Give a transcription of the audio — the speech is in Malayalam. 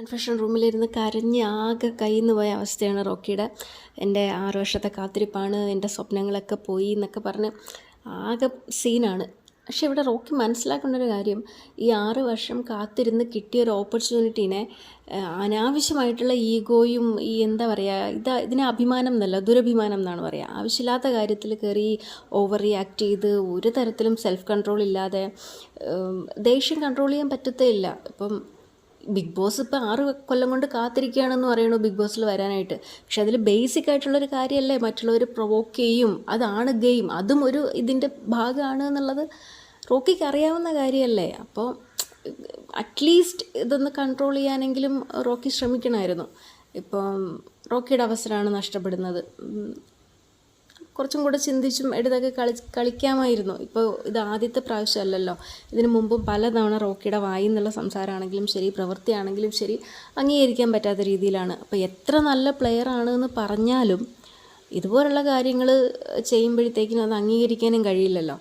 കൺഫെഷൻ റൂമിലിരുന്ന് കരഞ്ഞ് ആകെ കയ്യിൽ നിന്ന് പോയ അവസ്ഥയാണ് റോക്കിയുടെ. എന്റെ ആറ് വർഷത്തെ കാത്തിരിപ്പാണ് എന്റെ സ്വപ്നങ്ങളൊക്കെ പോയി എന്നൊക്കെ പറഞ്ഞ് ആകെ സീനാണ്. പക്ഷെ ഇവിടെ റോക്കി മനസ്സിലാക്കേണ്ട ഒരു കാര്യം ഈ ആറ് വർഷം കാത്തിരുന്ന് കിട്ടിയ ഒരു ഓപ്പർച്യൂണിറ്റീനെ അനാവശ്യമായിട്ടുള്ള ഈഗോയും ഈ എന്താ പറയുക ഇത് ഇതിനെ അഭിമാനം എന്നല്ല ദുരഭിമാനം എന്നാണ് പറയുക ആവശ്യമില്ലാത്ത കാര്യത്തിൽ കയറി ഓവർ റിയാക്ട് ചെയ്ത് ഒരു തരത്തിലും സെൽഫ് കൺട്രോൾ ഇല്ലാതെ ദേഷ്യം കൺട്രോൾ ചെയ്യാൻ പറ്റത്തേ ഇല്ല ഇപ്പം ബിഗ് ബോസ് ഇപ്പോൾ ആറ് കൊല്ലം കൊണ്ട് കാത്തിരിക്കുകയാണെന്ന് പറയണു ബിഗ് ബോസിൽ വരാനായിട്ട്. പക്ഷെ അതിൽ ബേസിക് ആയിട്ടുള്ളൊരു കാര്യമല്ലേ മറ്റുള്ളവർ പ്രൊവോക്ക് ചെയ്യും. അതാണ് ഗെയിം അതും ഒരു ഇതിന്റെ ഭാഗമാണ് എന്നുള്ളത് റോക്കിക്ക് അറിയാവുന്ന കാര്യമല്ലേ അപ്പോൾ അറ്റ്ലീസ്റ്റ് ഇതൊന്ന് കൺട്രോൾ ചെയ്യാനെങ്കിലും റോക്കി ശ്രമിക്കണമായിരുന്നു. ഇപ്പം റോക്കിയുടെ അവസരമാണ് നഷ്ടപ്പെടുന്നത്. കുറച്ചും കൂടെ ചിന്തിച്ചും എടുത്തൊക്കെ കളി കളിക്കാമായിരുന്നു. ഇപ്പോൾ ഇത് ആദ്യത്തെ പ്രാവശ്യമല്ലല്ലോ. ഇതിനു മുമ്പും പലതവണ റോക്കിയുടെ വായി എന്നുള്ള സംസാരമാണെങ്കിലും ശരി പ്രവൃത്തിയാണെങ്കിലും ശരി അംഗീകരിക്കാൻ പറ്റാത്ത രീതിയിലാണ്. അപ്പോൾ എത്ര നല്ല പ്ലെയർ ആണ് എന്ന് പറഞ്ഞാലും ഇതുപോലുള്ള കാര്യങ്ങൾ ചെയ്യുമ്പോഴത്തേക്കിനും അത് അംഗീകരിക്കാനും കഴിയില്ലല്ലോ.